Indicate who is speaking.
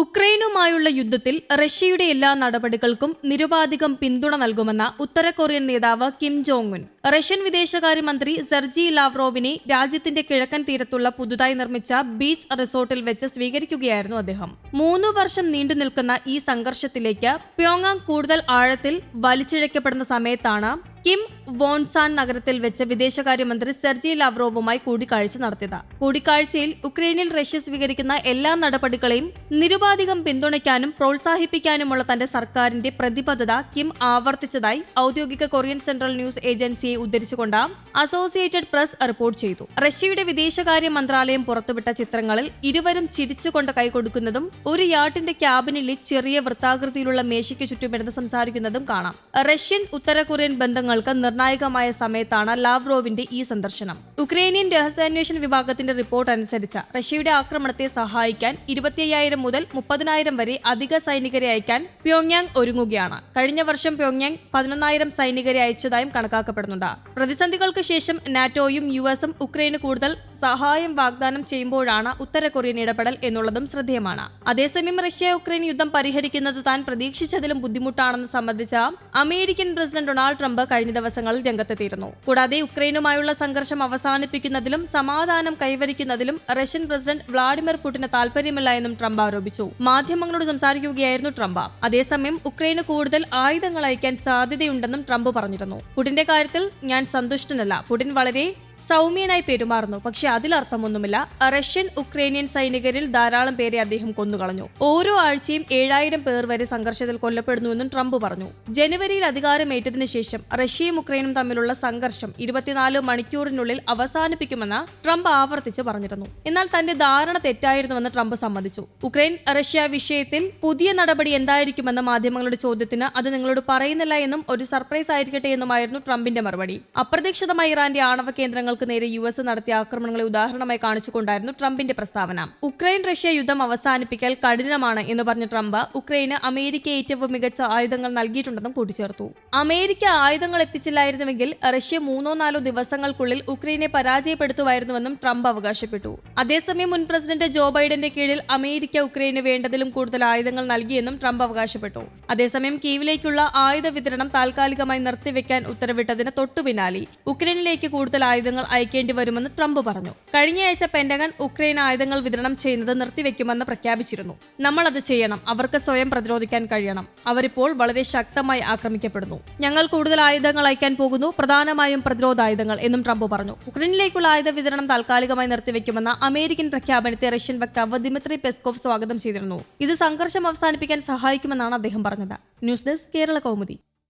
Speaker 1: ഉക്രൈനുമായുള്ള യുദ്ധത്തിൽ റഷ്യയുടെ എല്ലാ നടപടികൾക്കും നിരുപാധികം പിന്തുണ നൽകുമെന്ന ഉത്തര കൊറിയൻ നേതാവ് കിം ജോങ് ഉൻ റഷ്യൻ വിദേശകാര്യമന്ത്രി സെർജി ലാവ്റോവിനെ രാജ്യത്തിന്റെ കിഴക്കൻ തീരത്തുള്ള പുതുതായി നിർമ്മിച്ച ബീച്ച് റിസോർട്ടിൽ വെച്ച് സ്വീകരിക്കുകയായിരുന്നു അദ്ദേഹം. മൂന്നു വർഷം നീണ്ടു നിൽക്കുന്ന ഈ സംഘർഷത്തിലേക്ക് പ്യോങ്ങാങ് കൂടുതൽ ആഴത്തിൽ വലിച്ചിഴക്കപ്പെടുന്ന സമയത്താണ് കിം വോൺസാൻ നഗരത്തിൽ വെച്ച് വിദേശകാര്യമന്ത്രി സെർജി ലാവ്രോവുമായി കൂടിക്കാഴ്ച നടത്തിയത്. കൂടിക്കാഴ്ചയിൽ ഉക്രൈനിൽ റഷ്യ സ്വീകരിക്കുന്ന എല്ലാ നടപടികളെയും നിരുപാധികം പിന്തുണയ്ക്കാനും പ്രോത്സാഹിപ്പിക്കാനുമുള്ള തന്റെ സർക്കാരിന്റെ പ്രതിബദ്ധത കിം ആവർത്തിച്ചതായി ഔദ്യോഗിക കൊറിയൻ സെൻട്രൽ ന്യൂസ് ഏജൻസിയെ ഉദ്ധരിച്ചുകൊണ്ട് അസോസിയേറ്റഡ് പ്രസ് റിപ്പോർട്ട് ചെയ്തു. റഷ്യയുടെ വിദേശകാര്യ മന്ത്രാലയം പുറത്തുവിട്ട ചിത്രങ്ങളിൽ ഇരുവരും ചിരിച്ചുകൊണ്ട് കൈകൊടുക്കുന്നതും ഒരു യാട്ടിന്റെ ക്യാബിനിലെ ചെറിയ വൃത്താകൃതിയിലുള്ള മേശയ്ക്ക് ചുറ്റുമിരുന്ന് സംസാരിക്കുന്നതും കാണാം. റഷ്യൻ ഉത്തര കൊറിയൻ ബന്ധങ്ങൾക്ക് നിർണായകമായ സമയത്താണ് ലാവ്റോവിന്റെ ഈ സന്ദർശനം. ഉക്രൈനിയൻ രഹസ്യാന്വേഷണ വിഭാഗത്തിന്റെ റിപ്പോർട്ട് അനുസരിച്ച് റഷ്യയുടെ ആക്രമണത്തെ സഹായിക്കാൻ ഇരുപത്തിയ്യായിരം മുതൽ മുപ്പതിനായിരം വരെ അധിക സൈനികരെ അയക്കാൻ പ്യോങ്യാങ് ഒരുങ്ങുകയാണ്. കഴിഞ്ഞ വർഷം പ്യോങ്യാങ് പതിനൊന്നായിരം സൈനികരെ അയച്ചതായും കണക്കാക്കപ്പെടുന്നുണ്ട്. പ്രതിസന്ധികൾക്ക് ശേഷം നാറ്റോയും യു എസും ഉക്രൈന് കൂടുതൽ സഹായം വാഗ്ദാനം ചെയ്യുമ്പോഴാണ് ഉത്തര കൊറിയൻ ഇടപെടൽ എന്നുള്ളതും ശ്രദ്ധേയമാണ്. അതേസമയം റഷ്യ ഉക്രൈൻ യുദ്ധം പരിഹരിക്കുന്നത് താൻ പ്രതീക്ഷിച്ചതിലും ബുദ്ധിമുട്ടാണെന്ന് സംബന്ധിച്ച അമേരിക്കൻ പ്രസിഡന്റ് ഡൊണാൾഡ് ട്രംപ് കഴിഞ്ഞ ദിവസങ്ങളിൽ രംഗത്തെത്തിയിരുന്നു. കൂടാതെ ഉക്രൈനുമായുള്ള സംഘർഷം അവസാനിപ്പിക്കുന്നതിലും സമാധാനം കൈവരിക്കുന്നതിലും റഷ്യൻ പ്രസിഡന്റ് വ്ളാഡിമിർ പുടിന് താൽപര്യമില്ല എന്നും ട്രംപ് ആരോപിച്ചു. മാധ്യമങ്ങളോട് സംസാരിക്കുകയായിരുന്നു ട്രംപ്. അതേസമയം ഉക്രൈന് കൂടുതൽ ആയുധങ്ങൾ അയക്കാൻ സാധ്യതയുണ്ടെന്നും ട്രംപ് പറഞ്ഞിരുന്നു. പുടിന്റെ കാര്യത്തിൽ ഞാൻ സന്തുഷ്ടനല്ല. പുടിൻ വളരെ സൗമ്യനായി പെരുമാറുന്നു. പക്ഷെ അതിലർത്ഥമൊന്നുമില്ല. റഷ്യൻ ഉക്രൈനിയൻ സൈനികരിൽ ധാരാളം പേരെ അദ്ദേഹം കൊന്നുകളഞ്ഞു. ഓരോ ആഴ്ചയും ഏഴായിരം പേർ വരെ സംഘർഷത്തിൽ കൊല്ലപ്പെടുന്നുവെന്നും ട്രംപ് പറഞ്ഞു. ജനുവരിയിൽ അധികാരമേറ്റതിനു ശേഷം റഷ്യയും ഉക്രൈനും തമ്മിലുള്ള സംഘർഷം ഇരുപത്തിനാല് മണിക്കൂറിനുള്ളിൽ അവസാനിപ്പിക്കുമെന്ന് ട്രംപ് ആവർത്തിച്ച് പറഞ്ഞിരുന്നു. എന്നാൽ തന്റെ ധാരണ തെറ്റായിരുന്നുവെന്ന് ട്രംപ് സമ്മതിച്ചു. ഉക്രൈൻ റഷ്യ വിഷയത്തിൽ പുതിയ നടപടി എന്തായിരിക്കുമെന്ന മാധ്യമങ്ങളുടെ ചോദ്യത്തിന് അത് നിങ്ങളോട് പറയുന്നില്ല എന്നും ഒരു സർപ്രൈസ് ആയിരിക്കട്ടെ എന്നുമായിരുന്നു ട്രംപിന്റെ മറുപടി. അപ്രതീക്ഷിതമായി ഇറാന്റെ ആണവ കേന്ദ്രങ്ങൾക്ക് നേരെ യു എസ് നടത്തിയ ആക്രമണങ്ങളെ ഉദാഹരണമായി കാണിച്ചുകൊണ്ടായിരുന്നു ട്രംപിന്റെ പ്രസ്താവന. ഉക്രൈൻ റഷ്യ യുദ്ധം അവസാനിപ്പിക്കൽ കഠിനമാണ് എന്ന് പറഞ്ഞ ട്രംപ് ഉക്രൈന് അമേരിക്ക ഏറ്റവും മികച്ച ആയുധങ്ങൾ നൽകിയിട്ടുണ്ടെന്നും കൂട്ടിച്ചേർത്തു. അമേരിക്ക ആയുധങ്ങൾ എത്തിച്ചില്ലായിരുന്നുവെങ്കിൽ റഷ്യ മൂന്നോ നാലോ ദിവസങ്ങൾക്കുള്ളിൽ ഉക്രൈനെ പരാജയപ്പെടുത്തുമായിരുന്നുവെന്നും ട്രംപ് അവകാശപ്പെട്ടു. അതേസമയം മുൻ പ്രസിഡന്റ് ജോ ബൈഡന്റെ കീഴിൽ അമേരിക്ക ഉക്രൈന് വേണ്ടതിലും കൂടുതൽ ആയുധങ്ങൾ നൽകിയെന്നും ട്രംപ് അവകാശപ്പെട്ടു. അതേസമയം കീവിലേക്കുള്ള ആയുധ വിതരണം താൽക്കാലികമായി നിർത്തിവെക്കാൻ ഉത്തരവിട്ടതിന് തൊട്ടു പിന്നാലെ ഉക്രൈനിലേക്ക് കൂടുതൽ ആയുധങ്ങൾ അയക്കേണ്ടി വരുമെന്ന് ട്രംപ് പറഞ്ഞു. കഴിഞ്ഞയാഴ്ച പെന്റഗൺ ഉക്രൈൻ ആയുധങ്ങൾ വിതരണം ചെയ്യുന്നത് നിർത്തിവെക്കുമെന്ന് പ്രഖ്യാപിച്ചിരുന്നു. നമ്മൾ അത് ചെയ്യണം. അവർക്ക് സ്വയം പ്രതിരോധിക്കാൻ കഴിയണം. അവരിപ്പോൾ വളരെ ശക്തമായി ആക്രമിക്കപ്പെടുന്നു. ഞങ്ങൾ കൂടുതൽ ആയുധങ്ങൾ അയക്കാൻ പോകുന്നു. പ്രധാനമായും പ്രതിരോധ ആയുധങ്ങൾ എന്നും ട്രംപ് പറഞ്ഞു. ഉക്രൈനിലേക്കുള്ള ആയുധ വിതരണം താൽക്കാലികമായി നിർത്തിവെക്കുമെന്ന അമേരിക്കൻ പ്രഖ്യാപനത്തെ റഷ്യൻ വക്താവ് ദിമിത്രി പെസ്കോവ് സ്വാഗതം ചെയ്തിരുന്നു. ഇത് സംഘർഷം അവസാനിപ്പിക്കാൻ സഹായിക്കുമെന്നാണ് അദ്ദേഹം പറഞ്ഞത്. News desk Kerala Kaumudi.